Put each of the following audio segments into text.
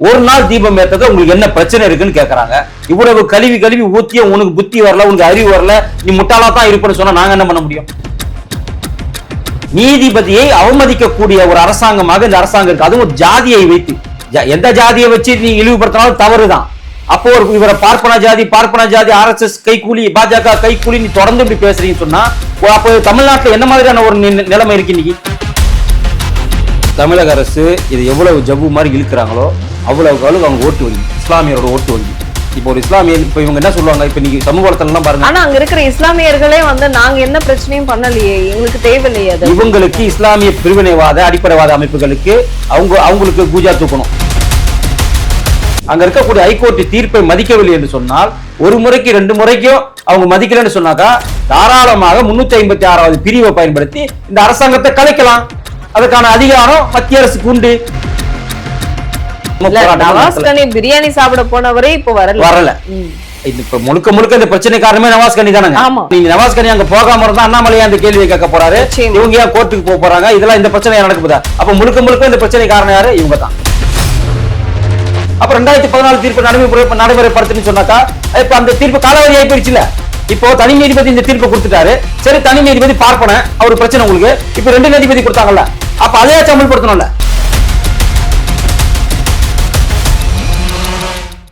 ஒரு நாள் தீபம் ஏத்தது உங்களுக்கு என்ன பிரச்சனை இருக்குன்னு கேக்குறாங்க. இவ்வளவு கழுவி கழுவி ஊத்திய உனக்கு புத்தி வரல உனக்கு அறிவு வரல. நீ முட்டாளா தான் இருப்பேன்னு சொன்னா நாங்க என்ன பண்ண முடியும்? நீதிபதியை அவமதிக்கக்கூடிய ஒரு அரசாங்கமாக இந்த அரசாங்கம் இருக்கு. அதுவும் ஜாதியை வைத்து. எந்த ஜாதியை வச்சு நீ இழிவுபடுத்தினாலும் தவறுதான். அப்போ ஒரு இவரை பார்ப்பன ஜாதி பார்ப்பன ஜாதி ஆர் எஸ் எஸ் கைக்கூலி பாஜக கைக்கூலி நீ தொடர்ந்து இப்படி பேசுறீங்கன்னு சொன்னா அப்போ தமிழ்நாட்டுல என்ன மாதிரியான ஒரு நிலைமை இருக்கு இன்னைக்கு? தமிழக அரசு இது எவ்வளவு ஜவ்வு மாதிரி இழுக்கிறாங்களோ அவ்வளவு அளவு அவங்க ஓட்டு வங்கி இஸ்லாமியரோட ஓட்டு வங்கி. இப்போ ஒரு இஸ்லாமியர் இப்போ இவங்க என்ன சொல்லுவாங்க? இப்போ நீங்க சமூக வலைத்தளம்லாம் பாருங்க. ஆனா அங்க இருக்கிற இஸ்லாமியர்களே வந்து நாங்க என்ன பிரச்சனையும் பண்ணலையே எங்களுக்கு தேவையில்லையே இவங்களுக்கு இஸ்லாமிய பிரிவினைவாத அடிப்படைவாத அமைப்புகளுக்கு அவங்க அவங்களுக்கு பூஜா தூக்கணும். அங்க இருக்கக்கூடிய ஹைகோர்ட் தீர்ப்பை மதிக்கவில்லை என்று சொன்னால் ஒரு முறைக்கு ரெண்டு முறைக்கும் அவங்க மதிக்கலன்னு சொன்னாக்கா தாராளமாக முன்னூத்தி ஐம்பத்தி ஆறாவது பிரிவை பயன்படுத்தி இந்த அரசாங்கத்தை கலைக்கலாம். அதுக்கான அதிகாரம் மத்திய அரசுக்கு உண்டு. இல்ல நவாஸ் கனி பிரியாணி சாப்பிட போனவரே இப்ப வரல. வரல. இப்ப முழுக்க முழுக்க இந்த பிரச்சனை காரணமே நவாஸ் கனி தானங்க. நீங்க நவாஸ் கனி அங்க போகாம இருந்தா அண்ணாமலையா அந்த கேள்வியை கேட்க போறாரு. இவங்க ஏன் கோர்ட்டுக்கு போக போறாங்க? இதெல்லாம் இந்த பிரச்சனை நடக்க போதா அப்ப முழுக்க முழுக்க இந்த பிரச்சனை காரணம் யாரு? இவங்க தான். அப்ப ரெண்டாயிரத்தி பதினாலு தீர்ப்பு நடைமுறை நடைமுறைப்படுத்துன்னு சொன்னாக்கா இப்ப அந்த தீர்ப்பு காலாவதி ஆகி போயிடுச்சுல இப்போ தனி நீதிபதி இந்த தீர்ப்பு கொடுத்துட்டாரு. சரி தனி நீதிபதி பார்ப்பன அவர் பிரச்சனை உங்களுக்கு. இப்ப ரெண்டு நீதிபதி கொடுத்தாங்கல்ல. அப்ப அதையாச்சும் அமல்படுத்தணும்ல.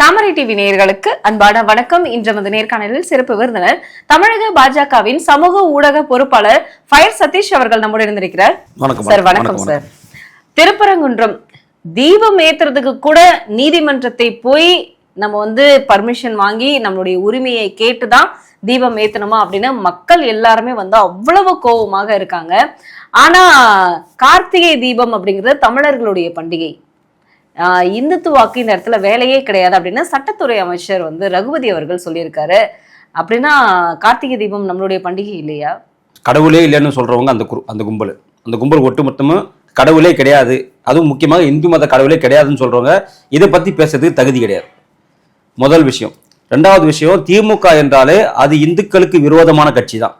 தாமரை டிவி நேயர்களுக்கு அன்பான வணக்கம். இன்று நமது நேர்காணலில் சிறப்பு விருந்தினர் தமிழக பாஜகவின் சமூக ஊடக பொறுப்பாளர் ஃபயர் சதீஷ் அவர்கள் நம்முடன் இருந்திருக்கிறார் சார் வணக்கம். சார். திருப்பரங்குன்றம் தீபம் ஏத்துறதுக்கு கூட நீதிமன்றத்தை போய் நம்ம வந்து பர்மிஷன் வாங்கி நம்மளுடைய உரிமையை கேட்டுதான் தீபம் ஏத்தணுமா அப்படின்னு மக்கள் எல்லாருமே வந்து அவ்வளவு கோபமாக இருக்காங்க. ஆனா கார்த்திகை தீபம் அப்படிங்கிறது தமிழர்களுடைய பண்டிகை. இந்துத்துவாக்கு இந்த இடத்துல வேலையே கிடையாது அப்படின்னு சட்டத்துறை அமைச்சர் வந்து ரகுபதி அவர்கள் சொல்லியிருக்காரு. அப்படின்னா கார்த்திகை தீபம் நம்மளுடைய பண்டிகை இல்லையா? கடவுளே இல்லைன்னு சொல்றவங்க அந்த குரு அந்த கும்பல். அந்த கும்பல் ஒட்டுமொத்தமும் கடவுளே கிடையாது. அதுவும் முக்கியமாக இந்து மத கடவுளே கிடையாதுன்னு சொல்றவங்க இதை பத்தி பேசுறதுக்கு தகுதி கிடையாது. முதல் விஷயம். ரெண்டாவது விஷயம் திமுக என்றாலே அது இந்துக்களுக்கு விரோதமான கட்சி தான்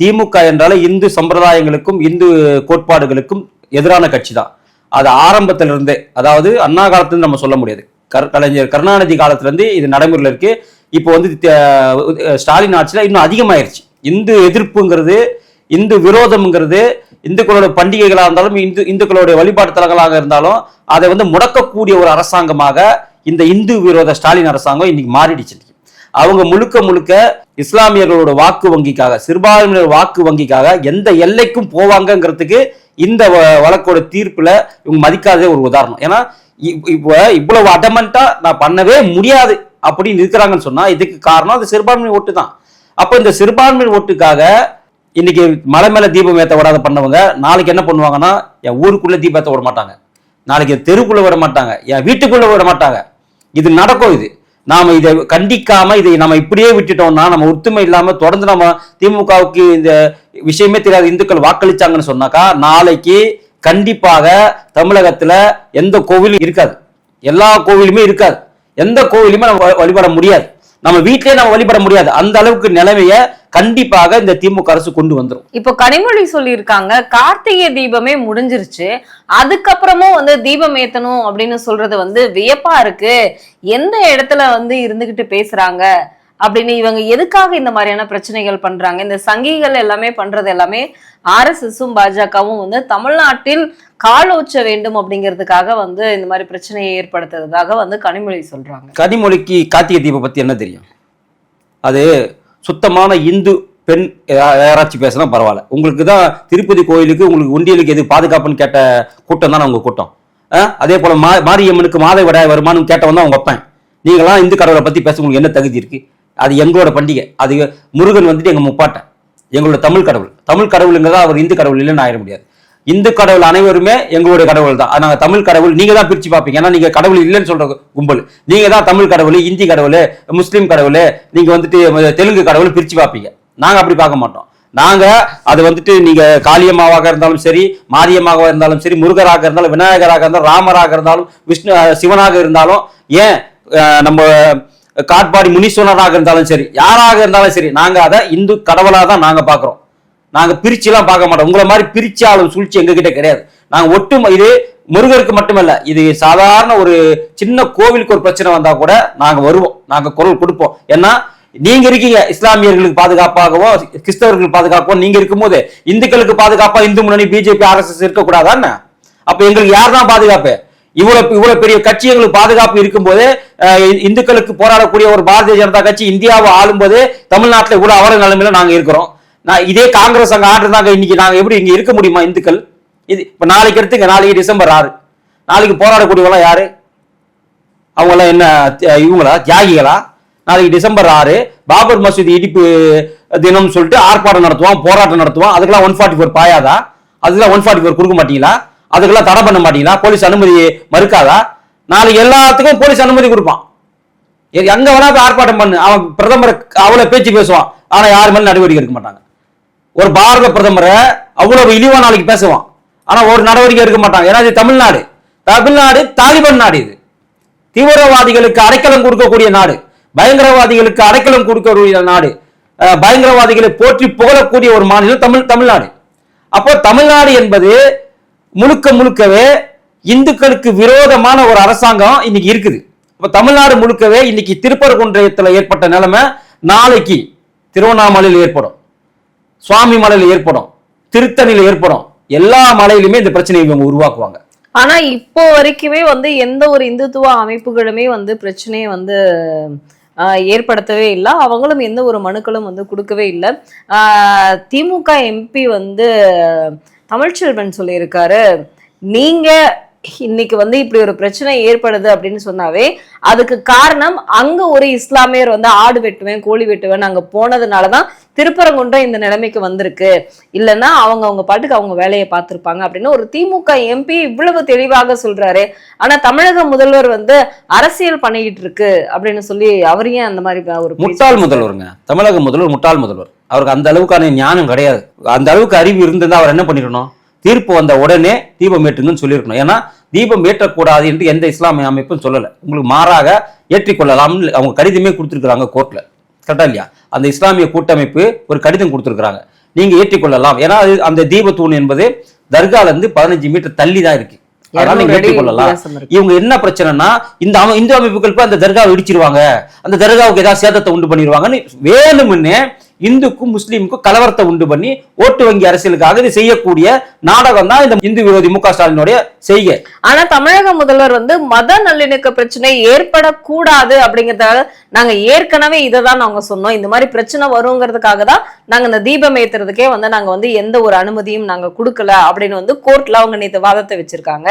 திமுக என்றாலே இந்து சம்பிரதாயங்களுக்கும் இந்து கோட்பாடுகளுக்கும் எதிரான கட்சி தான் அது ஆரம்பத்திலிருந்தே அதாவது அண்ணா காலத்துலேருந்து நம்ம சொல்ல முடியாது. கர் கலைஞர் கருணாநிதி காலத்துலேருந்து இது நடைமுறையில் இருக்குது இப்போ வந்து ஸ்டாலின் ஆட்சியில் இன்னும் அதிகமாயிருச்சு. இந்து எதிர்ப்புங்கிறது இந்து விரோதம்ங்கிறது இந்துக்களோட பண்டிகைகளாக இருந்தாலும் இந்து இந்துக்களுடைய வழிபாட்டு தலங்களாக இருந்தாலும் அதை வந்து முடக்கக்கூடிய ஒரு அரசாங்கமாக இந்த இந்து விரோத ஸ்டாலின் அரசாங்கம் இன்னைக்கு மாறிடுச்சு. அவங்க முழுக்க முழுக்க இஸ்லாமியர்களோட வாக்கு வங்கிக்காக சிறுபான்மையினர் வாக்கு வங்கிக்காக எந்த எல்லைக்கும் போவாங்கங்கிறதுக்கு இந்த வ- வழக்கோட தீர்ப்புல இவங்க மதிக்காததே ஒரு உதாரணம். ஏன்னா இ- இப்போ இவ்வளவு அடமெண்டா நான் பண்ணவே முடியாது அப்படின்னு இருக்கிறாங்கன்னு சொன்னா இதுக்கு காரணம் அது சிறுபான்மை ஓட்டு தான். அப்ப இந்த சிறுபான்மை ஓட்டுக்காக இன்னைக்கு மலை மேல தீபம் ஏத்த விடாத பண்ணவங்க நாளைக்கு என்ன பண்ணுவாங்கன்னா என் ஊருக்குள்ள தீபம் விட மாட்டாங்க. நாளைக்கு தெருக்குள்ள விட மாட்டாங்க. என் வீட்டுக்குள்ள விட மாட்டாங்க. இது நடக்கும் இது. நாம இதை கண்டிக்காம இதை நம்ம இப்படியே விட்டுட்டோம்னா நம்ம ஒத்துமை இல்லாம தொடர்ந்து நம்ம திமுகவுக்கு இந்த விஷயமே தெரியாத இந்துக்கள் வாக்களிச்சாங்கன்னு சொன்னாக்கா நாளைக்கு கண்டிப்பாக தமிழகத்துல எந்த கோவிலும் இருக்காது. எல்லா கோவிலுமே இருக்காது. எந்த கோவிலுமே நம்ம வ- வழிபட முடியாது. நம்ம வீட்டிலே நம்ம வழிபட முடியாது. அந்த அளவுக்கு நிலைமைய கண்டிப்பாக இந்த திமுக அரசு கொண்டு வந்துரும். இப்போ கனிமொழி சொல்லியிருக்காங்க கார்த்திகை தீபமே முடிஞ்சிருச்சு. அதுக்கப்புறமும் வந்து தீபம் ஏத்தணும் அப்படின்னு சொல்றது வந்து வியப்பா இருக்கு. எந்த இடத்துல வந்து இருந்துகிட்டு பேசுறாங்க? அப்படின்னு இவங்க எதுக்காக இந்த மாதிரியான பிரச்சனைகள் பண்றாங்க? இந்த சங்கிகள் எல்லாமே பண்றது எல்லாமே ஆர்எஸ்எஸும் பாஜகவும் வந்து தமிழ்நாட்டில் கால் ஊச்ச வேண்டும் அப்படிங்கிறதுக்காக வந்து இந்த மாதிரி பிரச்சனையை ஏற்படுத்துறதாக வந்து கனிமொழி சொல்றாங்க. கனிமொழிக்கு கார்த்திகை தீபம் பத்தி என்ன தெரியும்? அது சுத்தமான இந்து பெண் யாராச்சும் பேசினா பரவாயில்ல. உங்களுக்கு தான் திருப்பதி கோயிலுக்கு உங்களுக்கு உண்டியலுக்கு எது பாதுகாப்புன்னு கேட்ட கூட்டம் தானே உங்க கூட்டம். அதே போல மா மாரியம்மனுக்கு மாதவிடாய் வருமானம் கேட்டவன் தான் உங்க அப்பன் நீங்களாம் இந்து கடவுளை பத்தி பேச உங்களுக்கு என்ன தகுதி இருக்கு? அது எங்களோட பண்டிகை. அது முருகன் வந்துட்டு எங்க முப்பாட்டை. எங்களோட தமிழ் கடவுள். தமிழ் கடவுளுங்கிறதா அவர் இந்து கடவுள் இல்லைன்னு ஆயிட முடியாது. இந்து கடவுள் அனைவருமே எங்களுடைய கடவுள் தான். நாங்க தமிழ் கடவுள் நீங்க தான் பிரிச்சு பார்ப்பீங்க. ஏன்னா நீங்க கடவுள் இல்லைன்னு சொல்ற கும்பல். நீங்க தான் தமிழ் கடவுள் இந்தி கடவுள் முஸ்லீம் கடவுள் நீங்க வந்துட்டு தெலுங்கு கடவுள் பிரிச்சு பார்ப்பீங்க. நாங்க அப்படி பார்க்க மாட்டோம். நாங்க அது வந்துட்டு நீங்க காளியம்மாவாக இருந்தாலும் சரி மாரியம்மாக இருந்தாலும் சரி முருகராக இருந்தாலும் விநாயகராக இருந்தாலும் ராமராக இருந்தாலும் விஷ்ணு சிவனாக இருந்தாலும் ஏன் நம்ம காட்பாடி முனீஸ்வரராக இருந்தாலும் சரி யாராக இருந்தாலும் சரி நாங்க அதை இந்து கடவுளாக தான் நாங்க பாக்குறோம் நாங்க பிரிச்சுலாம் பார்க்க மாட்டோம். உங்களை மாதிரி பிரிச்சு ஆளும் சூழ்ச்சி எங்ககிட்ட கிடையாது. நாங்க ஒட்டு இது முருகருக்கு மட்டுமல்ல இது சாதாரண ஒரு சின்ன கோவிலுக்கு ஒரு பிரச்சனை வந்தா கூட நாங்க வருவோம். நாங்க குரல் கொடுப்போம். ஏன்னா நீங்க இருக்கீங்க இஸ்லாமியர்களுக்கு பாதுகாப்பாகவோ கிறிஸ்தவர்களுக்கு பாதுகாப்போ நீங்க இருக்கும்போது இந்துக்களுக்கு பாதுகாப்பா இந்து முன்னணி பிஜேபி ஆர்எஸ்எஸ் இருக்கக்கூடாதான்னு அப்ப எங்களுக்கு யார் தான் பாதுகாப்பு? இவ்வளவு இவ்வளவு பெரிய கட்சி எங்களுக்கு பாதுகாப்பு இருக்கும்போது அஹ், இந்துக்களுக்கு போராடக்கூடிய ஒரு பாரதிய ஜனதா கட்சி இந்தியாவை ஆளும்போது தமிழ்நாட்டுல இவ்வளவு அவர நிலைமையில நாங்க இருக்கிறோம். நான் இதே காங்கிரஸ் அங்கே ஆடுறதாங்க இன்னைக்கு நாங்கள் எப்படி இங்கே இருக்க முடியுமா இந்துக்கள்? இது இப்போ நாளைக்கு எடுத்துங்க நாளைக்கு டிசம்பர் ஆறு. நாளைக்கு போராடக்கூடியவங்க யாரு? அவங்களாம் என்ன இவங்களா? தியாகிகளா? நாளைக்கு டிசம்பர் ஆறு பாபர் மசூதி இடிப்பு தினம் சொல்லிட்டு ஆர்ப்பாட்டம் நடத்துவான் போராட்டம் நடத்துவான் அதுக்கெல்லாம் ஒன் ஃபார்ட்டி ஃபோர் பாயாதா? அதுக்கெல்லாம் ஒன் ஃபார்ட்டி ஃபோர் கொடுக்க மாட்டீங்களா? அதுக்கெல்லாம் தடை பண்ண மாட்டீங்களா? போலீஸ் அனுமதி மறுக்காதா? நாளைக்கு எல்லாத்துக்கும் போலீஸ் அனுமதி கொடுப்பான். எங்கே எங்க வேணா போய் ஆர்ப்பாட்டம் பண்ணு. அவன் பிரதமர் அவ்வளவு பேச்சு பேசுவான். ஆனா யாரு மேல நடவடிக்கை எடுக்க மாட்டாங்க. ஒரு பாரத பிரதமரை அவ்வளவு இழிவா நாளைக்கு பேசுவான். ஆனா ஒரு நடவடிக்கை எடுக்க மாட்டாங்க ஏன்னா இது தமிழ்நாடு. தமிழ்நாடு தாலிபான் நாடு இது. தீவிரவாதிகளுக்கு அடைக்கலம் கொடுக்கக்கூடிய நாடு. பயங்கரவாதிகளுக்கு அடைக்கலம் கொடுக்கக்கூடிய நாடு. பயங்கரவாதிகளை போற்றி புகழக்கூடிய ஒரு மாநிலம் தமிழ் தமிழ்நாடு. அப்போ தமிழ்நாடு என்பது முழுக்க முழுக்கவே இந்துக்களுக்கு விரோதமான ஒரு அரசாங்கம் இன்னைக்கு இருக்குது. இப்போ தமிழ்நாடு முழுக்கவே இன்னைக்கு திருப்பரங்குன்றத்தில் ஏற்பட்ட நிலைமை நாளைக்கு திருவண்ணாமலையில் ஏற்படும். சுவாமி மலையில் ஏற்படும் திருத்தணியில் ஏற்படும் எல்லா மலையிலுமே இந்த பிரச்சனையை இவங்க உருவாக்குவாங்க. ஆனா இப்போ வரைக்குமே வந்து எந்த ஒரு இந்துத்துவ அமைப்புகளுமே வந்து பிரச்சனையை வந்து ஏற்படுத்தவே இல்லை. அவங்களும் எந்த ஒரு மனுக்களும் வந்து கொடுக்கவே இல்லை. திமுக எம்பி வந்து தமிழ்ச்செல்வன் சொல்லியிருக்காரு நீங்க இன்னைக்கு வந்து இப்படி ஒரு பிரச்சனை ஏற்படுது அப்படின்னு சொன்னாவே அதுக்கு காரணம் அங்க ஒரு இஸ்லாமியர் வந்து ஆடு வெட்டுவேன் கோழி வெட்டுவேன் அங்க போனதுனாலதான் திருப்பரங்குன்றம் இந்த நிலைமைக்கு வந்திருக்கு. இல்லைன்னா அவங்க அவங்க பாட்டுக்கு அவங்க வேலையை பார்த்திருப்பாங்க அப்படின்னு ஒரு திமுக எம்பி இவ்வளவு தெளிவாக சொல்றாரு. ஆனா தமிழக முதல்வர் வந்து அரசியல் பண்ணிக்கிட்டு இருக்கு அப்படின்னு சொல்லி அவர் ஏன் அந்த மாதிரி ஒரு முட்டாள் முதல்வருங்க. தமிழக முதல்வர் முட்டாள் முதல்வர். அவருக்கு அந்த அளவுக்கான ஞானம் கிடையாது. அந்த அளவுக்கு அறிவு இருந்திருந்தா அவர் என்ன பண்ணிருக்கணும்? தீர்ப்பு வந்த உடனே தீபம் ஏற்றுங்கன்னு சொல்லியிருக்கணும். ஏன்னா தீபம் ஏற்றக்கூடாது என்று எந்த இஸ்லாமிய அமைப்பும் சொல்லலை. உங்களுக்கு மாறாக ஏற்றிக்கொள்ளலாம்னு அவங்க கடிதமே கொடுத்துருக்காங்க கோர்ட்ல கரெக்டா இல்லையா அந்த இஸ்லாமிய கூட்டமைப்பு ஒரு கடிதம் கொடுத்துருக்காங்க நீங்க ஏற்றிக்கொள்ளலாம். ஏன்னா அது அந்த தீபத்தூண் என்பது தர்கால இருந்து பதினஞ்சு மீட்டர் தள்ளி தான் இருக்கு. அதனால நீங்க 200 அடி ஏற்றிக்கொள்ளலாம். இவங்க என்ன பிரச்சனைனா இந்த இந்து அமைப்புகள் அந்த தர்காவை இடிச்சிருவாங்க. அந்த தர்காவுக்கு ஏதாவது சேதத்தை உண்டு பண்ணிடுவாங்கன்னு வேணும்னு இந்துக்கும் முஸ்லீமுக்கும் கலவரத்தை உண்டு பண்ணி ஓட்டு வங்கி அரசியலுக்காக இது செய்யக்கூடிய நாடகம் தான் இந்த இந்து விரோதி மு க ஸ்டாலினுடைய செய்கை. ஆனா தமிழக முதல்வர் வந்து மத நல்லிணக்க பிரச்சனை ஏற்படக்கூடாது அப்படிங்கறதுக்காக நாங்க ஏற்கனவே இதை தான் நாங்க சொன்னோம். இந்த மாதிரி பிரச்சனை வருங்கிறதுக்காக தான் நாங்க இந்த தீபம் ஏத்துறதுக்கே வந்து நாங்க வந்து எந்த ஒரு அனுமதியும் நாங்க கொடுக்கல அப்படின்னு வந்து கோர்ட்ல அவங்க நேற்று வாதத்தை வச்சிருக்காங்க.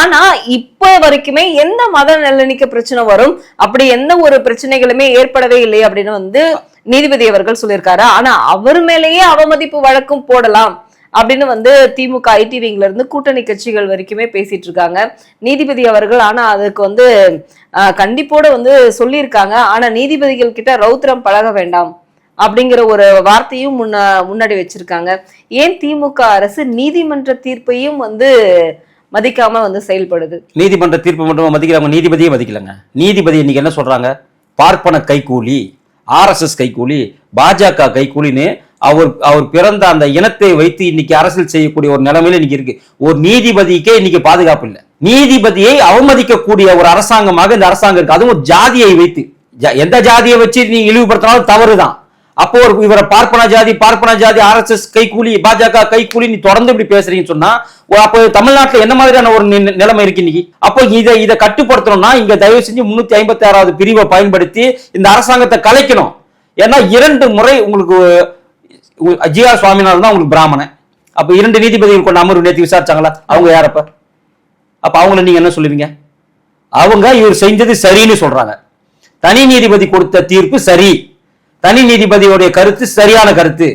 ஆனா இப்ப வரைக்குமே எந்த மத நல்லிணக்க பிரச்சனை வரும்? அப்படி எந்த ஒரு பிரச்சனைகளுமே ஏற்படவே இல்லை அப்படின்னு வந்து நீதிபதி அவர்கள் சொல்லியிருக்காரு. ஆனா அவர் மேலேயே அவமதிப்பு வழக்கும் போடலாம் அப்படின்னு வந்து திமுக ஐடி விங்ல இருந்து கூட்டணி கட்சிகள் வரைக்குமே பேசிட்டு இருக்காங்க. நீதிபதி அவர்கள் ஆனா அதுக்கு வந்து கண்டிப்போட வந்து சொல்லியிருக்காங்க. ஆனா நீதிபதிகள் கிட்ட ரௌத்ரம் பழக வேண்டாம் அப்படிங்கிற ஒரு வார்த்தையும் முன்ன முன்னாடி வச்சிருக்காங்க. ஏன் திமுக அரசு நீதிமன்ற தீர்ப்பையும் வந்து மதிக்காம வந்து செயல்படுது? நீதிமன்ற தீர்ப்பு மட்டும் மதிக்கிறாங்க நீதிபதியே மதிக்கலங்க. நீதிபதி இன்னைக்கு என்ன சொல்றாங்க? பார்ப்பன கைக்கூலி ஆர்எஸ்எஸ் கைக்கூலி பாஜக கைக்கூலின்னு அவர் அவர் பிறந்த அந்த இனத்தை வைத்து இன்னைக்கு அரசியல் செய்யக்கூடிய ஒரு நிலைமையில இன்னைக்கு இருக்கு. ஒரு நீதிபதிக்கே இன்னைக்கு பாதுகாப்பு இல்லை. நீதிபதியை அவமதிக்கக்கூடிய ஒரு அரசாங்கமாக இந்த அரசாங்கம் இருக்கு. அதுவும் ஜாதியை வைத்து. ஜா- எந்த ஜாதியை வச்சு நீங்க இழிவுபடுத்தினாலும் தவறுதான். அப்போ ஒரு இவரை பார்ப்பன ஜாதி பார்ப்பன ஜாதி ஆர்எஸ்எஸ் கைக்கூலி பாஜக கைகூலி நீ தொடர்ந்து இப்படி பேசுறீங்கன்னு சொன்னா அப்போ தமிழ்நாட்டுல என்ன மாதிரியான ஒரு நி- நிலைமை இருக்கு இன்னைக்கு? அப்போ இதை இதை கட்டுப்படுத்தணும்னா இங்க தயவு செஞ்சு முன்னூத்தி ஐம்பத்தி ஆறாவது பிரிவை பயன்படுத்தி இந்த அரசாங்கத்தை கலைக்கணும். ஏன்னா இரண்டு முறை உங்களுக்கு ஜி ஆர் சுவாமிநாதன் தான் உங்களுக்கு பிராமணன். அப்ப இரண்டு நீதிபதிகள் கொண்ட அமர்வு நேற்று விசாரிச்சாங்களா? அவங்க யாரப்ப அப்ப அவங்கள நீங்க என்ன சொல்லுவீங்க? அவங்க இவர் செஞ்சது சரின்னு சொல்றாங்க. தனி நீதிபதி கொடுத்த தீர்ப்பு சரி. தனி நீதிபதியோடைய கருத்து சரியான கருத்து.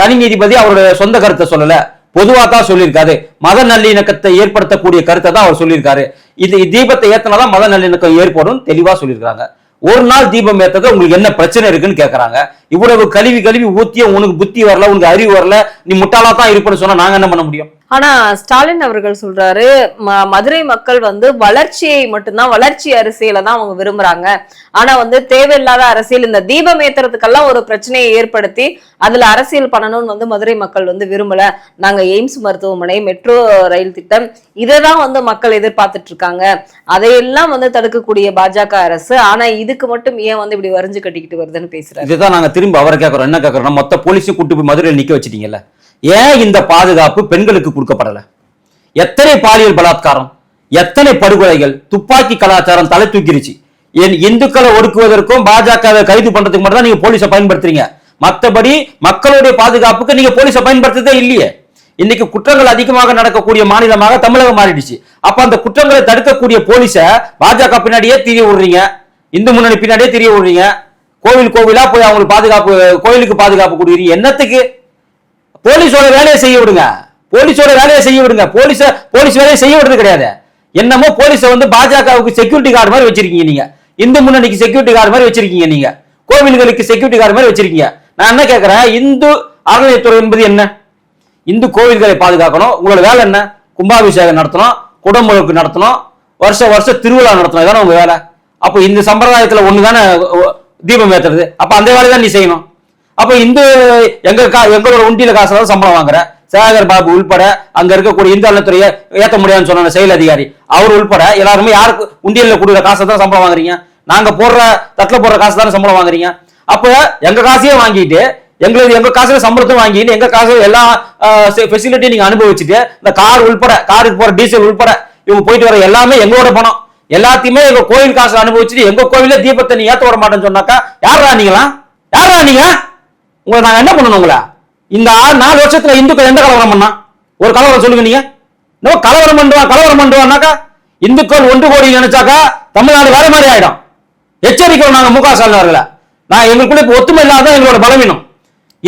தனி நீதிபதி அவருடைய சொந்த கருத்தை சொல்லல. பொதுவாக தான் சொல்லியிருக்காரு. மத நல்லிணக்கத்தை ஏற்படுத்தக்கூடிய கருத்தை தான் அவர் சொல்லியிருக்காரு. இது தீபத்தை ஏத்தனாதான் மத நல்லிணக்கம் ஏற்படும் தெளிவா சொல்லியிருக்காங்க ஒரு நாள் தீபம் ஏத்தது உங்களுக்கு என்ன பிரச்சனை இருக்குன்னு கேட்கறாங்க இவ்வளவு கழுவி கழுவி ஊத்திய உனக்கு புத்தி வரல உனக்கு அறிவு வரல. நீ முட்டாளா தான் இருப்பேன்னு சொன்னா நாங்க என்ன பண்ண முடியும்? ஆனா ஸ்டாலின் அவர்கள் சொல்றாரு ம- மதுரை மக்கள் வந்து வளர்ச்சியை மட்டும்தான் வளர்ச்சி அரசியலை தான் அவங்க விரும்புறாங்க. ஆனா வந்து தேவையில்லாத அரசியல் இந்த தீபம் ஏத்துறதுக்கெல்லாம் ஒரு பிரச்சனையை ஏற்படுத்தி அதுல அரசியல் பண்ணணும்னு வந்து மதுரை மக்கள் வந்து விரும்பல. நாங்க எய்ம்ஸ் மருத்துவமனை மெட்ரோ ரயில் திட்டம் இதை தான் வந்து மக்கள் எதிர்பார்த்துட்டு இருக்காங்க. அதையெல்லாம் வந்து தடுக்கக்கூடிய பாஜக அரசு ஆனா இதுக்கு மட்டும் ஏன் வந்து இப்படி வரைஞ்சு கட்டிக்கிட்டு வருதுன்னு பேசுறாரு? இதுதான் நாங்க திரும்ப அவரை கேட்கறோம் என்ன கேட்கறோம் மொத்த போலீஸும் கூட்டு போய் மதுரையில் நிக்க வச்சிட்டீங்கல்ல. ஏன் இந்த பாதுகாப்பு பெண்களுக்கு கொடுக்கப்படல? எத்தனை பாலியல் பலாத்காரம் எத்தனை படுகொலைகள் துப்பாக்கி கலாச்சாரம் தலை தூக்கிருச்சு. என் இந்துக்களை ஒடுக்குவதற்கும் பாஜகவை கைது பண்றதுக்கு மட்டும் தான் நீங்க போலீஸை பயன்படுத்துறீங்க. மற்றபடி மக்களுடைய பாதுகாப்புக்கு நீங்க போலீஸை பயன்படுத்துறதே இல்லையே. இன்னைக்கு குற்றங்கள் அதிகமாக நடக்கக்கூடிய மாநிலமாக தமிழகம் மாறிடுச்சு. அப்ப அந்த குற்றங்களை தடுக்கக்கூடிய போலீஸை பாஜக பின்னாடியே தெரிய விடுறீங்க. இந்து முன்னணி பின்னாடியே தெரிய விடுறீங்க. கோவில் கோவிலா போய் அவங்களுக்கு பாதுகாப்பு கோயிலுக்கு பாதுகாப்பு கொடுக்குறீங்க. என்னத்துக்கு? போலீஸோட வேலையை செய்ய விடுங்க. போலீஸோட வேலையை செய்ய விடுங்க. போலீஸ போலீஸ் வேலையை செய்ய விடுறது கிடையாது. என்னமோ போலீஸை வந்து பாஜகவுக்கு செக்யூரிட்டி கார்டு மாதிரி வச்சிருக்கீங்க நீங்க. இந்து முன்னணிக்கு செக்யூரிட்டி கார்டு மாதிரி வச்சிருக்கீங்க நீங்க. கோவில்களுக்கு செக்யூரிட்டி கார்டு மாதிரி வச்சிருக்கீங்க. நான் என்ன கேட்கிறேன் இந்து அறநிலையத்துறை என்பது என்ன? இந்து கோவில்களை பாதுகாக்கணும். உங்களோட வேலை என்ன? கும்பாபிஷேகம் நடத்தணும். குடமுழுக்கு நடத்தணும். வருஷ வருஷம் திருவிழா நடத்தணும். இதானே உங்க வேலை. அப்போ இந்த சம்பிரதாயத்துல ஒண்ணு தானே தீபம் ஏத்துறது? அப்ப அந்த வேலையை தான் நீ செய்யணும். அப்ப இந்து எங்க கா எங்களோட உண்டியில காசு தான் சம்பளம் வாங்குற சேகர் பாபு உள்பட அங்க இருக்கக்கூடிய இந்து அறநிலையத்துறையை ஏத்த முடியாதுன்னு சொன்ன செயல் அதிகாரி. அவர் உள்பட எல்லாருமே யாருக்கு உண்டியல்ல கொடுக்குற காசை தான் சம்பளம் வாங்குறீங்க? நாங்க போடுற தட்டில் போடுற காசு தானே சம்பளம் வாங்குறீங்க? அப்ப எங்க காசையே வாங்கிட்டு எங்களுக்கு எங்க காசுல சம்பளத்தையும் வாங்கிட்டு எங்க காசு எல்லா ஃபெசிலிட்டியும் நீங்க அனுபவிச்சுட்டு இந்த கார் உள்பட காருக்கு போற டீசல் உள்பட இவங்க போயிட்டு வர எல்லாமே எங்களோட பணம். எல்லாத்தையுமே எங்க கோயில் காசு அனுபவிச்சுட்டு எங்க கோவில்ல தீபத்தை நீ ஏத்த விட மாட்டேன்னு சொன்னாக்கா யாரா நீங்களா யாரா நீங்க? உங்களை நாங்கள் என்ன பண்ணணும் உங்களை? இந்த ஆறு நாலு வருஷத்துல இந்துக்கள் எந்த கலவரம் பண்ணா? ஒரு கலவரம் சொல்லுங்க நீங்க. இன்னும் கலவரம் பண்ணுவான் கலவரம் பண்ணுவான்னாக்கா இந்துக்கள் ஒன்று கோடி நினைச்சாக்கா தமிழ்நாடு வேற மாதிரி ஆயிடும். எச்சரிக்கிறோம் நாங்கள் முக ஸ்டாலின் அவர்களை. நான் எங்களுக்குள்ள இப்போ ஒத்துமை இல்லாத எங்களோட பலவீனம்.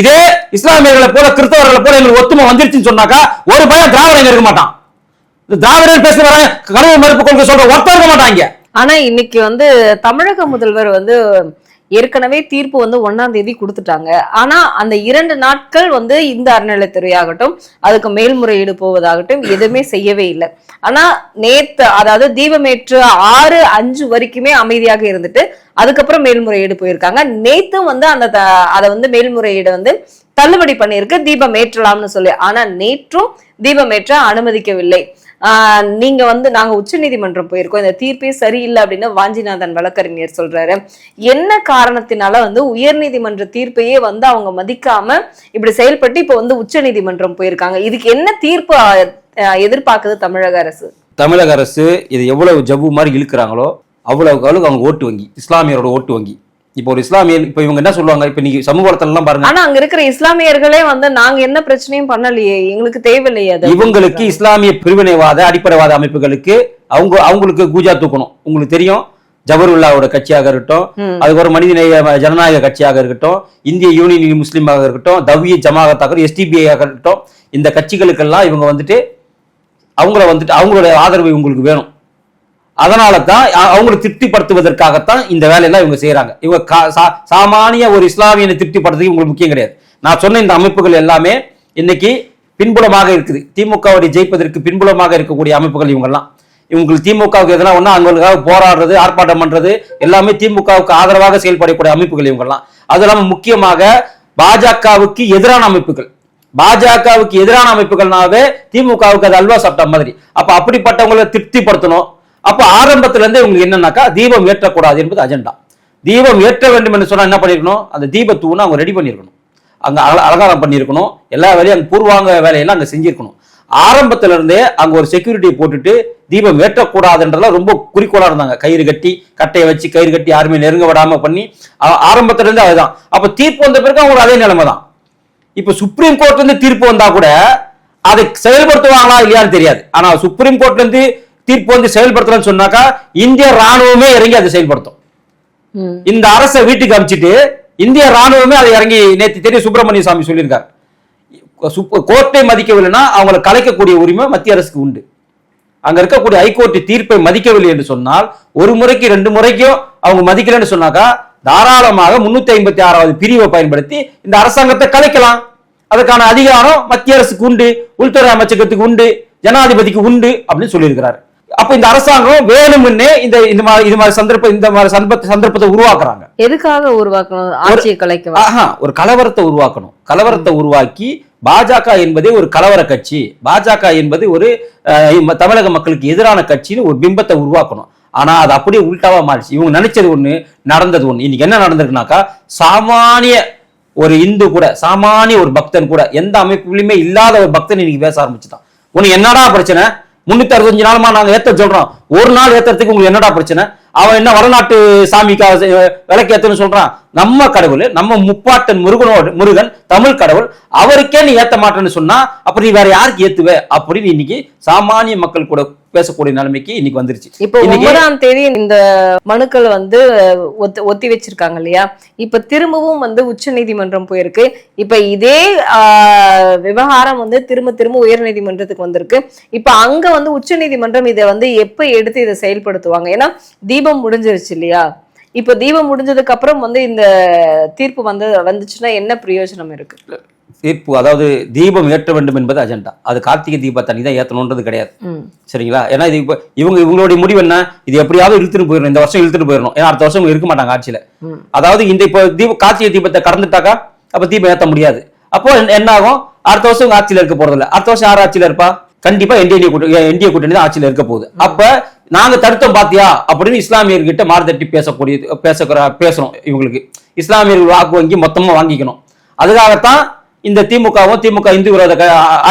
இதே இஸ்லாமியர்களை போல கிறிஸ்தவர்களை போல எங்களுக்கு ஒத்துமை வந்துருச்சுன்னு சொன்னாக்கா ஒரு பையன் திராவிடம் இருக்க மாட்டான். இந்த திராவிடர் பேசுறவங்க கடவுள் மறுப்பு கொள்கை சொல்ற ஒருத்தர் இருக்க மாட்டாங்க. ஆனா இன்னைக்கு வந்து தமிழக முதல்வர் வந்து ஏற்கனவே தீர்ப்பு வந்து ஒன்னாம் தேதி கொடுத்துட்டாங்க. ஆனா அந்த இரண்டு நாட்கள் வந்து இந்த அறநிலைத்துறை ஆகட்டும் அதுக்கு மேல்முறையீடு போவதாகட்டும் எதுவுமே செய்யவே இல்லை. ஆனா நேத்து அதாவது தீபமேற்று ஆறு அஞ்சு வரைக்குமே அமைதியாக இருந்துட்டு அதுக்கப்புறம் மேல்முறையீடு போயிருக்காங்க. நேத்தும் வந்து அந்த த- அதை வந்து மேல்முறையீடு வந்து தள்ளுபடி பண்ணியிருக்கு. தீபம் ஏற்றலாம்னு சொல்லி. ஆனா நேற்றும் தீபம் ஏற்ற அனுமதிக்கவில்லை. நீங்க வந்து நாங்க உச்சநீதிமன்றம் போயிருக்கோம். இந்த தீர்ப்பே சரியில்லை அப்படின்னு வாஞ்சிநாதன் வழக்கறிஞர் சொல்றாரு. என்ன காரணத்தினால வந்து உயர்நீதிமன்ற தீர்ப்பையே வந்து அவங்க மதிக்காம இப்படி செயல்பட்டு இப்ப வந்து உச்சநீதிமன்றம் போயிருக்காங்க? இதுக்கு என்ன தீர்ப்பு எதிர்பார்க்குது தமிழக அரசு? தமிழக அரசு இது எவ்வளவு ஜவ்வு மாதிரி இழுக்கிறாங்களோ அவ்வளவுக்கு அளவுக்கு அவங்க ஓட்டு வங்கி இஸ்லாமியரோட ஓட்டு வங்கி. இப்போ ஒரு இஸ்லாமியர் இப்போ இவங்க என்ன சொல்லுவாங்க? இப்போ நீங்க சமூக வலைத்தளம்லாம் பாருங்க. ஆனா அங்க இருக்கிற இஸ்லாமியர்களே வந்து நாங்க என்ன பிரச்சனையும் பண்ணலையே. எங்களுக்கு தேவையில்லையே அது. இவங்களுக்கு இஸ்லாமிய பிரிவினைவாத அடிப்படைவாத அமைப்புகளுக்கு அவங்க அவங்களுக்கு கூஜா தூக்கணும். உங்களுக்கு தெரியும் ஜவஹர்லாவோட கட்சியாக இருக்கட்டும். அதுக்கப்புறம் மனிதநேய ஜனநாயக கட்சியாக இருக்கட்டும் இந்திய யூனியன் முஸ்லீமாக இருக்கட்டும் தவ்ய ஜமாகத்தாக எஸ்டிபிஐயாக இருக்கட்டும் இந்த கட்சிகளுக்கெல்லாம் இவங்க வந்துட்டு அவங்கள வந்துட்டு அவங்களுடைய ஆதரவு உங்களுக்கு வேணும். அதனால தான் அவங்களை திருப்திப்படுத்துவதற்காகத்தான் இந்த வேலையெல்லாம் இவங்க செய்யறாங்க இவங்க கா- சா- சாமானிய ஒரு இஸ்லாமியனை திருப்திப்படுத்துறது உங்களுக்கு முக்கியம் கிடையாது. நான் சொன்ன இந்த அமைப்புகள் எல்லாமே இன்னைக்கு பின்புலமாக இருக்குது. திமுகவுடைய ஜெயிப்பதற்கு பின்புலமாக இருக்கக்கூடிய அமைப்புகள் இவங்கெல்லாம். இவங்களுக்கு திமுகவுக்கு எதனா ஒன்றா அவங்களுக்காக போராடுறது ஆர்ப்பாட்டம் பண்றது எல்லாமே திமுகவுக்கு ஆதரவாக செயல்படக்கூடிய அமைப்புகள் இவங்கெல்லாம். அது இல்லாமல் முக்கியமாக பாஜகவுக்கு எதிரான அமைப்புகள். பாஜகவுக்கு எதிரான அமைப்புகள்னாவே திமுகவுக்கு அது அல்வா சாப்பிட்ட மாதிரி. அப்ப அப்படிப்பட்டவங்களை திருப்திப்படுத்தணும். அப்போ ஆரம்பத்துல இருந்தே இவங்களுக்கு என்னன்னாக்கா தீபம் ஏற்றக்கூடாது என்பது அஜெண்டா தீபம் ஏற்ற வேண்டும் என்று சொன்னால் என்ன பண்ணிருக்கணும்? அந்த தீப அவங்க ரெடி பண்ணியிருக்கணும் அங்கே அல- அலங்காரம் பண்ணியிருக்கணும் எல்லா வேலையும் அங்கே பூர்வாங்க வேலையெல்லாம் அங்கே செஞ்சிருக்கணும். ஆரம்பத்துல இருந்தே ஒரு செக்யூரிட்டியை போட்டுட்டு தீபம் ஏற்றக்கூடாதுன்றதெல்லாம் ரொம்ப குறிக்கோளாக இருந்தாங்க. கயிறு கட்டி கட்டையை வச்சு கயிறு கட்டி யாருமே நெருங்க விடாமல் பண்ணி ஆ- அதுதான். அப்போ தீர்ப்பு வந்த பிறகு அவங்க அதே நிலைமை தான். இப்போ சுப்ரீம் கோர்ட்லேருந்து தீர்ப்பு வந்தால் கூட அதை செயல்படுத்துவாங்களா இல்லையான்னு தெரியாது. ஆனால் சுப்ரீம் கோர்ட்லேருந்து தீர்ப்பு வந்து செயல்படுத்தலன்னு சொன்னாக்கா இந்திய ராணுவமே இறங்கி அதை செயல்படுத்தும். இந்த அரசை வீட்டுக்கு அனுப்பிச்சிட்டு இந்திய ராணுவமே அதை இறங்கி நேத்து தெரியும் சுப்பிரமணிய சாமி சொல்லியிருக்கார். கோர்ட்டை மதிக்கவில்லைன்னா அவங்களை கலைக்கக்கூடிய உரிமை மத்திய அரசுக்கு உண்டு. அங்க இருக்கக்கூடிய ஹைகோர்ட் தீர்ப்பை மதிக்கவில்லை என்று சொன்னால் ஒரு முறைக்கு ரெண்டு முறைக்கும் அவங்க மதிக்கலைன்னு சொன்னாக்கா தாராளமாக முன்னூத்தி ஐம்பத்தி ஆறாவது பிரிவை பயன்படுத்தி இந்த அரசாங்கத்தை கலைக்கலாம். அதுக்கான அதிகாரம் மத்திய அரசுக்கு உண்டு உள்துறை அமைச்சகத்துக்கு உண்டு ஜனாதிபதிக்கு உண்டு அப்படின்னு சொல்லியிருக்கிறாரு. அப்ப இந்த அரசாங்கம் வேணும்னே இந்த இந்த மாதிரி இது மாதிரி சந்தர்ப்பம் இந்த மாதிரி சந்தர்ப்ப சந்தர்ப்பத்தை உருவாக்குறாங்க. எதுக்காக உருவாக்கணும்? ஆட்சியை கலைக்க ஆஹா ஒரு கலவரத்தை உருவாக்கணும். கலவரத்தை உருவாக்கி பாஜக என்பதே ஒரு கலவர கட்சி. பாஜக என்பது ஒரு தமிழக மக்களுக்கு எதிரான கட்சின்னு ஒரு பிம்பத்தை உருவாக்கணும். ஆனா அது அப்படியே உள்டாவா மாறிச்சு. இவங்க நினைச்சது ஒண்ணு நடந்தது ஒண்ணு. இன்னைக்கு என்ன நடந்திருக்குனாக்கா சாமானிய ஒரு இந்து கூட சாமானிய ஒரு பக்தன் கூட எந்த அமைப்புலையுமே இல்லாத ஒரு பக்தன் இன்னைக்கு பேச ஆரம்பிச்சுட்டான். உனக்கு என்னடா பிரச்சனை? முன்னூத்தி அறுபத்தஞ்சு நாளுமா நாங்க ஏத்த சொல்றோம். ஒரு நாள் ஏத்துறதுக்கு உங்களுக்கு என்னடா பிரச்சனை? அவன் என்ன வடநாட்டு சாமிக்காக செ- விளக்கு ஏத்துன்னு சொல்றான்? நம்ம கடவுள் நம்ம முப்பாட்டன் முருகனோட முருகன் தமிழ் கடவுள் அவருக்கே நீ ஏத்த மாட்டேன்னு சொன்னா அப்ப நீ வேற யாருக்கு ஏத்துவ? அப்படின்னு இன்னைக்கு சாமானிய மக்கள் கூட பேசக்கூடிய நிலைமைக்கு இன்னைக்கு வந்துருச்சு. இப்போ ஒன்பதாம் தேதி இந்த மனுக்கள் வந்து ஒத்தி வச்சிருக்காங்க இல்லையா? இப்ப திரும்பவும் வந்து உச்ச நீதிமன்றம் போயிருக்கு. இப்ப இதே விவகாரம் வந்து திரும்ப திரும்ப உயர் நீதிமன்றத்துக்கு வந்திருக்கு. இப்ப அங்க வந்து உச்ச நீதிமன்றம் இதை வந்து எப்ப எடுத்து இதை செயல்படுத்துவாங்க? ஏன்னா தீபம் முடிஞ்சிருச்சு இல்லையா? இப்ப தீபம் முடிஞ்சதுக்கு அப்புறம் வந்து இந்த தீர்ப்பு வந்து வந்துச்சுன்னா என்ன பிரயோஜனம் இருக்கு? தீர்ப்பு அதாவது தீபம் ஏற்ற வேண்டும் என்பது அஜெண்டா. அது கார்த்திகை தீபத்தண்ணி தான் ஏத்தணுன்றது கிடையாது. சரிங்களா? ஏன்னா இது இப்போ இவங்க இவங்களுடைய முடிவு என்ன? இது எப்படியாவது இழுத்துட்டு போயிடணும் இந்த வருஷம் இழுத்துட்டு போயிடணும். ஏன்னா அடுத்த வருஷம் இருக்க மாட்டாங்க ஆட்சியில. அதாவது இந்த இப்போ தீப கார்த்திகை தீபத்தை கடந்துட்டாக்கா அப்ப தீபம் ஏத்த முடியாது. அப்போ என்ன- ஆகும்? அடுத்த வருஷம் ஆட்சியில இருக்க போறது இல்ல அடுத்த வருஷம் யார் ஆட்சியில இருப்பா? கண்டிப்பா என்டிஏ கூட்டணி என்டிஏ கூட்டணி தான் ஆட்சியில இருக்க போகுது. அப்ப நாங்க தடுத்தோம் பாத்தியா? அப்படின்னு இஸ்லாமியர்கிட்ட மாறுதட்டி பேசக்கூடிய பேச பேசணும் இவங்களுக்கு. இஸ்லாமியர்கள் வாக்கு வங்கி மொத்தமா வாங்கிக்கணும். அதுக்காகத்தான் இந்த திமுகவும் திமுக இந்து விரோத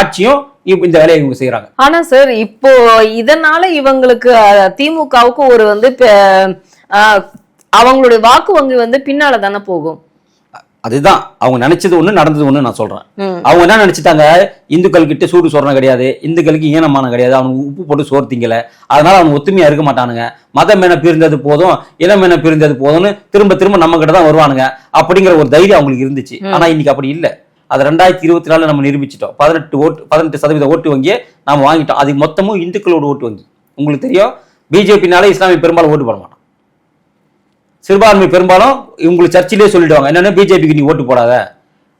ஆட்சியும் இந்த வேலையை இவங்க செய்யறாங்க ஆனா சார் இப்போ இதனால இவங்களுக்கு திமுகவுக்கு ஒரு வந்து அவங்களுடைய வாக்கு வங்கி வந்து பின்னால தானே போகும். அதுதான். அவங்க நினைச்சது ஒண்ணு நடந்தது ஒண்ணு நான் சொல்றேன். அவங்க என்ன நினைச்சிட்டாங்க? இந்துக்கள் கிட்ட சூடு சொரணம் கிடையாது. இந்துக்களுக்கு ஈனமானம் கிடையாது. அவனுக்கு உப்பு போட்டு சோறு திங்கல. அதனால அவனுக்கு ஒத்துமையா இருக்க மாட்டானுங்க. மதம் என பிரிந்தது போதும் இனம் என பிரிந்தது போதும்னு திரும்ப திரும்ப நம்ம கிட்ட தான் வருவானுங்க. அப்படிங்கிற ஒரு தைரியம் அவங்களுக்கு இருந்துச்சு. ஆனா இன்னைக்கு அப்படி இல்ல. அது ரெண்டாயிரத்தி இருபத்தி நாலுல நம்ம நிரூபிச்சிட்டோம். பதினெட்டு ஓட்டு பதினெட்டு சதவீத ஓட்டு வங்கியை நாம வாங்கிட்டோம். அது மொத்தமும் இந்துக்களோட ஓட்டு வங்கி. உங்களுக்கு தெரியும். பிஜேபினாலே இஸ்லாமிய பெரும்பாலும் ஓட்டு போட மாட்டான். சிறுபான்மை பெரும்பாலும் இவங்களுக்கு சர்ச்சிலே சொல்லிடுவாங்க. என்னன்னா பிஜேபிக்கு நீ ஓட்டு போடாத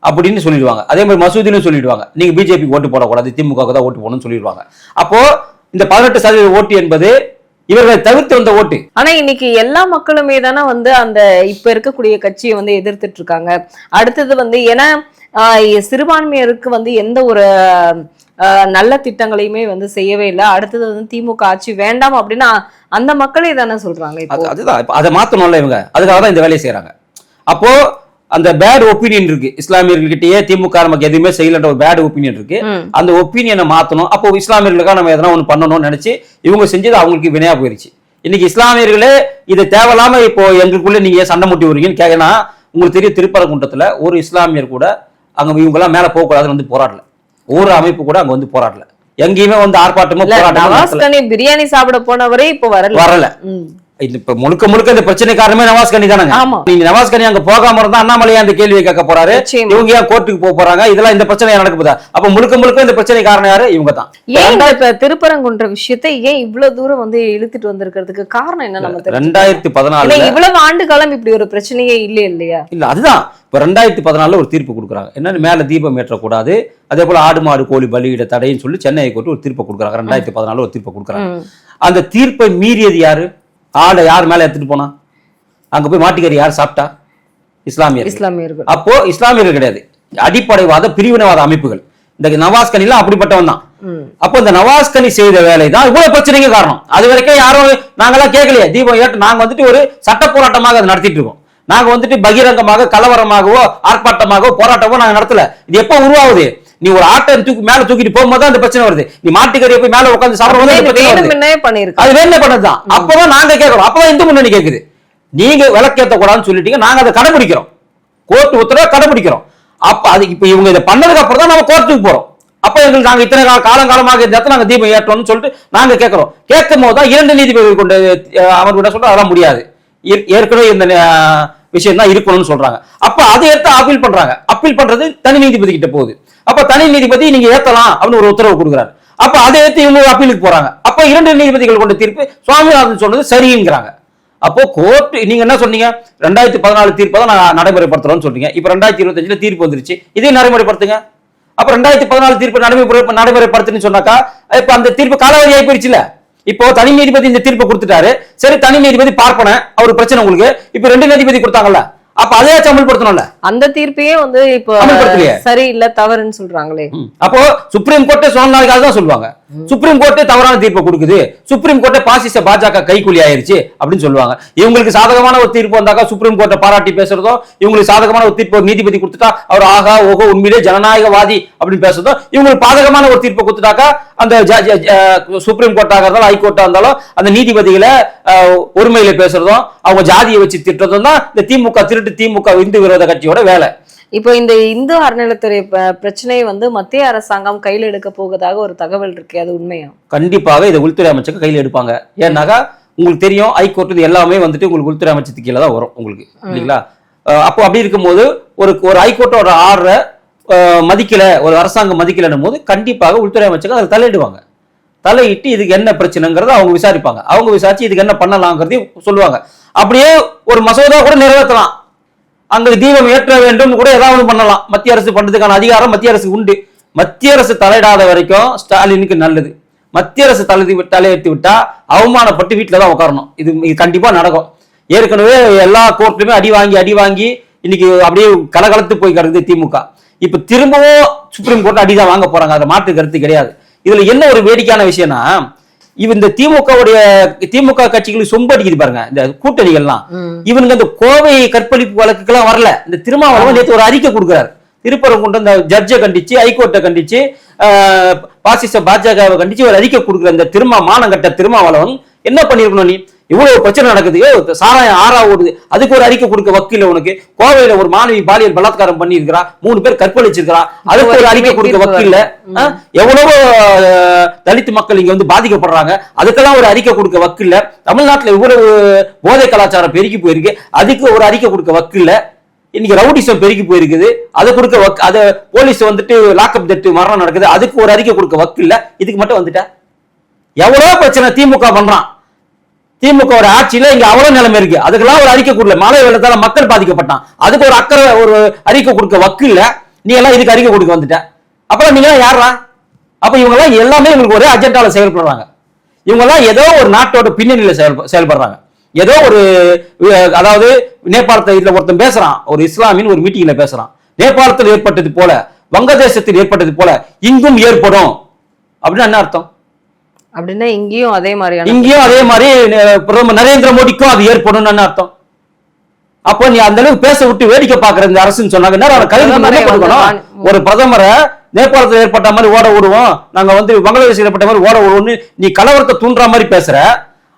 அப்படின்னு சொல்லிடுவாங்க. அதே மாதிரி மசூதியிலும் சொல்லிடுவாங்க. நீங்கள் பிஜேபிக்கு ஓட்டு போடக்கூடாது திமுக தான் ஓட்டு போடணும்னு சொல்லிடுவாங்க. அப்போ இந்த பதினெட்டு சதவீத ஓட்டு என்பது இவர்களை தவிர்த்து வந்த ஓட்டு. ஆனா இன்னைக்கு எல்லா மக்களுமே தானே வந்து அந்த இப்ப இருக்கக்கூடிய கட்சியை வந்து எதிர்த்துட்டு இருக்காங்க. அடுத்தது வந்து ஏன்னா சிறுபான்மையருக்கு வந்து எந்த ஒரு நல்ல திட்டங்களையுமே வந்து செய்யவே இல்லை. அடுத்தது வந்து திமுக ஆட்சி வேண்டாம் அப்படின்னா அந்த மக்களே தானே சொல்றாங்க அதுதான். அதை மாத்தணும்ல இவங்க. அதுக்காக தான் இந்த வேலையை செய்றாங்க. அப்போ அந்த பேட் ஒப்பீனியன் இருக்கு. இஸ்லாமியர்கள்கிட்டயே திமுக நமக்கு எதுவுமே செய்யலன்ற ஒரு பேட் ஒப்பீனியன் இருக்கு. அந்த ஒப்பீனியனை மாத்தணும். அப்போ இஸ்லாமியர்களுக்காக நம்ம எதனா ஒன்று பண்ணணும்னு நினைச்சு இவங்க செஞ்சது அவங்களுக்கு வினையா போயிருச்சு. இன்னைக்கு இஸ்லாமியர்களே இது தேவையில்லாம இப்போ எங்களுக்குள்ள நீங்க சண்டை முட்டி வரீங்கன்னு கேட்கனா உங்களுக்கு தெரியும் திருப்பரங்குன்றத்துல ஒரு இஸ்லாமியர் கூட அங்க இவங்க எல்லாம் மேல போக கூடாதுன்னு வந்து போராடல. ஒரு அமைப்பு கூட அங்க வந்து போராடல. எங்கேயுமே வந்து ஆர்ப்பாட்டமோ இல்ல போராட்டமோ நவாஸ் நடத்தல. கனி பிரியாணி சாப்பிட போனவரே இப்போ வரல. வரல. இப்ப முழுக்க முழுக்க இந்த பிரச்சனை காரணமே நவாஸ் கனி தானங்க. நீங்க நவாஸ் கனி அங்க போகாம இருந்தா அண்ணாமலையா அந்த கேள்வியை கேட்க போறாரு. இவங்க ஏன் கோர்ட்டுக்கு போக போறாங்க? இதெல்லாம் இந்த பிரச்சனை நடக்க போதா அப்ப முழுக்க முழுக்க இந்த பிரச்சனை காரணம் யாரு? இவங்க தான். ஏன் இப்ப திருப்பரங்குன்ற விஷயத்தை ஏன் இவ்வளவு தூரம் வந்து இழுத்துட்டு வந்திருக்கிறதுக்கு காரணம் என்ன நம்ம? ரெண்டாயிரத்தி ஏன்னா பதினாலுல இவ்வளவு ஆண்டு காலம் இப்படி ஒரு பிரச்சனையே இல்ல இல்லையா? இல்ல அதுதான். இப்ப ரெண்டாயிரத்தி பதினாலுல ஒரு தீர்ப்பு கொடுக்குறாங்க. என்னன்னு மேல தீபம் ஏற்றக்கூடாது. அதே போல ஆடு மாடு கோழி பலியிட தடைன்னு சொல்லி சென்னை கோர்ட்டு ஒரு தீர்ப்பை கொடுக்குறாங்க. ரெண்டாயிரத்தி பதினாலுல ஒரு தீர்ப்பை கொடுக்குறாங்க. அந்த தீர்ப்பை மீறியது யாரு? ஆடை யார் மேல எடுத்துட்டு போனா? அங்க போய் மாட்டுக்கறி யார் சாப்பிட்டா? இஸ்லாமியர் இஸ்லாமியர்கள். அப்போ இஸ்லாமியர்கள் கிடையாது. அடிப்படைவாத பிரிவினவாத அமைப்புகள். இந்த நவாஸ் கனிலாம் அப்படிப்பட்டவன் தான். அப்போ இந்த நவாஸ் கனி செய்த வேலை தான் இவ்வளவு பிரச்சனைக்கு காரணம். அது வரைக்கும் யாரும் நாங்கெல்லாம் கேட்கலையே. தீபம் ஏற்று நாங்க வந்துட்டு ஒரு சட்ட போராட்டமாக அதை நடத்திட்டு இருக்கோம். நாங்க வந்துட்டு பகிரங்கமாக கலவரமாகவோ ஆர்ப்பாட்டமாகவோ போராட்டமோ நாங்க நடத்தல. இது எப்போ உருவாகுது? நீ ஒரு ஆட்டை தூக்கி மேல தூக்கிட்டு போகும்போது இந்த பிரச்சனை வருது. நீ மாட்டுக்கறியை போய் மேல உட்காந்து சாப்பிடும்போது அது வேணுமே பண்ணதுதான். அப்பதான் நாங்க கேட்கறோம். அப்பதான் இந்து முன்னணி கேக்குது. நீங்க விளக்கேத்த கூடாதுன்னு சொல்லிட்டீங்க. நாங்க அதை கடைபிடிக்கிறோம். கோர்ட் உத்தரவை கடைபிடிக்கிறோம். அப்ப அது இப்ப இவங்க இதை பண்ணதுக்கு அப்புறம் தான் நம்ம கோர்ட்டுக்கு போறோம். அப்ப எங்களுக்கு நாங்க இத்தனை கால காலங்காலமாக இந்த இடத்துல நாங்க தீபம் ஏற்றோம்னு சொல்லிட்டு நாங்க கேட்கிறோம். கேட்கும் போது தான் இரண்டு நீதிபதிகள் கொண்ட அமர்வு என்ன சொல்றோம். அதெல்லாம் முடியாது. ஏற்- ஏற்கனவே இந்த விஷயம் தான் இருக்கணும்னு சொல்றாங்க. அப்ப அதை எடுத்து அப்பீல் பண்றாங்க. அப்பீல் பண்றது தனி நீதிபதி கிட்ட போகுது. அப்ப தனி நீதிபதி நீங்க ஏத்தலாம் அப்படின்னு ஒரு உத்தரவு கொடுக்குறாரு. அப்ப அதை ஏற்றி இவங்க அப்பீலுக்கு போறாங்க. அப்ப இரண்டு நீதிபதிகள் கொண்ட தீர்ப்பு சுவாமிநாதன் சொன்னது சரிங்கிறாங்க. அப்போ கோர்ட் நீங்க என்ன சொன்னீங்க? ரெண்டாயிரத்தி பதினாலு தீர்ப்பை தான் நான் நடைமுறைப்படுத்துறோம்னு சொன்னீங்க இப்ப ரெண்டாயிரத்தி இருபத்தஞ்சுல தீர்ப்பு வந்துருச்சு. இதே நடைமுறைப்படுத்துங்க. அப்ப ரெண்டாயிரத்தி பதினாலு தீர்ப்பு நடைமுறை நடைமுறைப்படுத்துன்னு சொன்னாக்கா இப்ப அந்த தீர்ப்பு காலாவதி ஆகி இப்போ தனி நீதிபதி இந்த தீர்ப்பு கொடுத்துட்டாரு. சரி தனி நீதிபதி பார்ப்பன அவர் பிரச்சனை உங்களுக்கு. இப்ப ரெண்டு நீதிபதி கொடுத்தாங்கல்ல. அப்ப அதையாச்சும் அமல்படுத்தணும்ல. அந்த தீர்ப்பையே வந்து இப்போ. சரி இல்ல தவறுன்னு சொல்றாங்களே. அப்போ சுப்ரீம் கோர்ட்டே சொன்னாங்க தான் சொல்லுவாங்க. சுப்ரீம் கோர்ட்டே தவறான தீர்ப்பை கொடுக்குது. சுப்ரீம் கோர்ட்டே பாசிச பாஜக கைக்கூலி ஆயிருச்சு அப்படின்னு சொல்லுவாங்க. இவங்களுக்கு சாதகமான ஒரு தீர்ப்பு வந்தாக்கா சுப்ரீம் கோர்ட்டை பாராட்டி பேசுறதும் இவங்களுக்கு சாதகமான ஒரு தீர்ப்பு ஒரு நீதிபதி கொடுத்துட்டா அவர் ஆகா ஓகோ உண்மையிலே ஜனநாயகவாதி அப்படின்னு பேசுறதும் இவங்களுக்கு பாதகமான ஒரு தீர்ப்பை கொடுத்துட்டாக்கா அந்த சுப்ரீம் கோர்ட்டாக இருந்தாலும் ஹைகோர்ட்டா இருந்தாலும் அந்த நீதிபதிகளை ஒருமையில பேசுறதும் அவங்க ஜாதியை வச்சு திட்டுறதும் தான் இந்த திமுக திருட்டு திமுக இந்து விரோத கட்சியோட வேலை. இப்போ இந்த இந்து அறநிலைத்துறை பிரச்சனையை வந்து மத்திய அரசாங்கம் கையில் எடுக்க போவதாக ஒரு தகவல் இருக்கு. அது உண்மையா? கண்டிப்பாக இதை உள்துறை அமைச்சருக்கு கையில் எடுப்பாங்க. ஏன்னாக்கா உங்களுக்கு தெரியும் ஹைகோர்ட் இது எல்லாமே வந்துட்டு உங்களுக்கு உள்துறை அமைச்சத்துக்கு கீழே தான் வரும் உங்களுக்கு. இல்லைங்களா? அப்போ அப்படி இருக்கும்போது ஒரு ஒரு ஹைகோர்ட்டோட ஆர்டரை மதிக்கல ஒரு அரசாங்கம் மதிக்கலன்னும் போது கண்டிப்பாக உள்துறை அமைச்சர்கள் அதில் தலையிடுவாங்க. தலையிட்டு இதுக்கு என்ன பிரச்சனைங்கிறத அவங்க விசாரிப்பாங்க. அவங்க விசாரிச்சு இதுக்கு என்ன பண்ணலாங்கிறதையும் சொல்லுவாங்க. அப்படியே ஒரு மசோதா கூட நிறைவேற்றலாம். அங்க தீபம் ஏற்ற வேண்டும் கூட ஏதாவது பண்ணலாம். மத்திய அரசு பண்றதுக்கான அதிகாரம் மத்திய அரசு உண்டு. மத்திய அரசு தலையிடாத வரைக்கும் ஸ்டாலினுக்கு நல்லது. மத்திய அரசு தலை தலையெடுத்து விட்டா அவமானப்பட்டு வீட்டில் தான் உட்காரணும் இது இது கண்டிப்பா நடக்கும். ஏற்கனவே எல்லா கோர்ட்லயுமே அடி வாங்கி அடி வாங்கி இன்னைக்கு அப்படியே கலகலத்து போய் கிடக்குது திமுக. இப்ப திரும்பவும் சுப்ரீம் கோர்ட் அடிதான் வாங்க போறாங்க. அதை மாற்று கருத்து கிடையாது. இதுல என்ன ஒரு வேடிக்கையான விஷயம்னா இவ இந்த திமுகவுடைய திமுக கட்சிகளுக்கு சொம்பு அடிக்குது பாருங்க இந்த கூட்டணிகள்லாம். இவனுங்க இந்த கோவை கற்பழிப்பு வழக்குக்கெல்லாம் வரல. இந்த திருமாவளவன் நேற்று ஒரு அறிக்கை கொடுக்குறாரு. திருப்பரங்குன்றம் இந்த ஜட்ஜை கண்டிச்சு ஹைகோர்ட்டை கண்டிச்சு பாசிச பாஜகவை கண்டிச்சு ஒரு அறிக்கை கொடுக்குற இந்த திருமா மானங்கட்ட திருமாவளவன் என்ன பண்ணிருக்கணும் நீ? இவ்வளவு பிரச்சனை நடக்குது. ஏ, சாராயம் ஆறா ஓடுது. அதுக்கு ஒரு அறிக்கை கொடுக்க வக்கீல உனக்கு. கோவையில ஒரு மாணவி பாலியல் பலாத்காரம் பண்ணி இருக்கிறா மூணு பேர் கற்பழிச்சிருக்கிறா. அதுக்கு ஒரு அறிக்கை கொடுக்க வக்கீல்ல. ஆ, எவ்வளவோ தலித் மக்கள் இங்க வந்து பாதிக்கப்படுறாங்க. அதுக்கெல்லாம் ஒரு அறிக்கை கொடுக்க வக்கில்ல. தமிழ்நாட்டுல இவ்வளவு போதை கலாச்சாரம் பெருகி போயிருக்கு. அதுக்கு ஒரு அறிக்கை கொடுக்க வக்கில்ல. இன்னைக்கு ரவுடிசம் பெருகி போயிருக்குது. அதை கொடுக்க அதை போலீஸ் வந்துட்டு லாக்அப் தட்டு மரணம் நடக்குது. அதுக்கு ஒரு அறிக்கை கொடுக்க வக்கில்ல. இதுக்கு மட்டும் வந்துட்டா? எவ்வளவு பிரச்சனை திமுக பண்றான். திமுக ஒரு ஆட்சியில இங்க அவ்வளவு நிலைமை இருக்கு. அதுக்கெல்லாம் ஒரு அறிக்கை கொடுக்கல. மழை வெள்ளத்தால மக்கள் பாதிக்கப்பட்டான். அதுக்கு ஒரு அக்கறை ஒரு அறிக்கை கொடுக்க வக்கில்ல. நீ எல்லாம் இதுக்கு அறிக்கை கொடுக்க வந்துட்ட. அப்புறம் நீங்க யாரா அப்ப இவங்க எல்லாம் எல்லாமே இவங்களுக்கு ஒரே அஜெண்டால செயல்படுறாங்க. இவங்க எல்லாம் ஏதோ ஒரு நாட்டோட பின்னணியில செயல்படுறாங்க. ஏதோ ஒரு அதாவது நேபாளத்தை இதுல ஒருத்தன் பேசுறான். ஒரு இஸ்லாமின் ஒரு மீட்டிங்ல பேசுறான். நேபாளத்தில் ஏற்பட்டது போல வங்கதேசத்தில் ஏற்பட்டது போல இங்கும் ஏற்படும். அப்படின்னு என்ன அர்த்தம்? அப்படின்னா இங்கேயும் அதே மாதிரியான இங்கேயும் அதே மாதிரி பிரதமர் நரேந்திர மோடிக்கும் அது ஏற்படும் என்ன அர்த்தம்? அப்போ நீ அந்த அளவுக்கு பேச விட்டு வேடிக்கை பாக்குற இந்த அரசுன்னு சொன்னாங்க. வான்- ஒரு பிரதமரை நேபாளத்தில் ஏற்பட்ட மாதிரி ஓட விடுவோம். நாங்க வந்து பங்களாதேஷ் ஏற்பட்ட மாதிரி ஓட விடுவோம்னு நீ கலவரத்தை தூண்டுற மாதிரி பேசுற.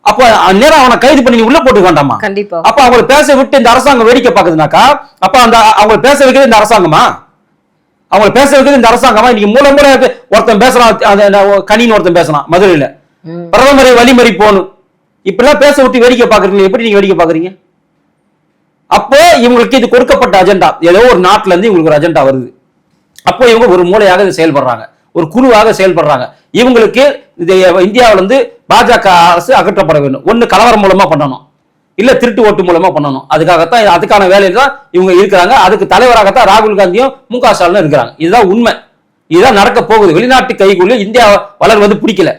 அப்ப அந்நேரம் அவனை கைது பண்ணி நீ உள்ள போட்டு வேண்டாமா? கண்டிப்பா. அப்ப அவங்களை பேச விட்டு இந்த அரசாங்கம் வேடிக்கை பாக்குதுனாக்கா அப்ப அந்த அவங்களை பேச வைக்கிறது இந்த அரசாங்கமா? அவங்களை பேச வைக்கிறது இந்த அரசாங்கமா இன்னைக்கு மூல மூல ஒருத்தன் பேசுறான் கனின்னு ஒருத்தன் பேசுறான் மதுரையில. பிரதமரை வழிமறி போகணும். இப்படிலாம் பேச விட்டு வேடிக்கை பாக்குறீங்க எப்படி நீங்க வேடிக்கை பாக்குறீங்க அப்போ இவங்களுக்கு இது கொடுக்கப்பட்ட அஜெண்டா ஏதோ ஒரு நாட்டுல இருந்து இவங்களுக்கு ஒரு அஜெண்டா வருது. அப்போ இவங்க ஒரு மூளையாக இது செயல்படுறாங்க. ஒரு குழுவாக செயல்படுறாங்க. இவங்களுக்கு இந்தியாவுல இருந்து பாஜக அரசு அகற்றப்பட வேண்டும். ஒண்ணு கலவரம் மூலமா பண்ணணும். இல்ல திருட்டு ஓட்டு மூலமா பண்ணணும். அதுக்காகத்தான் அதுக்கான வேலையில தான் இவங்க இருக்கிறாங்க. அதுக்கு தலைவராகத்தான் ராகுல் காந்தியும் மு க ஸ்டாலினும் இருக்கிறாங்க. இதுதான் உண்மை. இதுதான் நடக்க போகுது. வெளிநாட்டு கைக்குள்ள இந்தியா வளர்வது பிடிக்கல.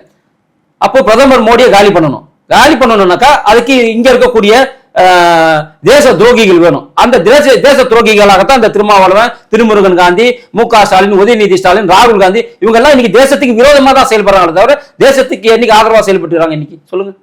அப்போ பிரதமர் மோடியை காலி பண்ணணும். காலி பண்ணணும்னாக்கா அதுக்கு இங்க இருக்கக்கூடிய தேச துரோகிகள் வேணும். அந்த தேச தேச துரோகிகளாகத்தான் இந்த திருமாவளவன் திருமுருகன் காந்தி மு க ஸ்டாலின் உதயநிதி ஸ்டாலின் ராகுல் காந்தி இவங்க எல்லாம் இன்னைக்கு தேசத்துக்கு விரோதமா தான் செயல்படுறாங்க தவிர தேசத்துக்கு என்னைக்கு ஆதரவா செயல்பட்டுறாங்க இன்னைக்கு? சொல்லுங்க.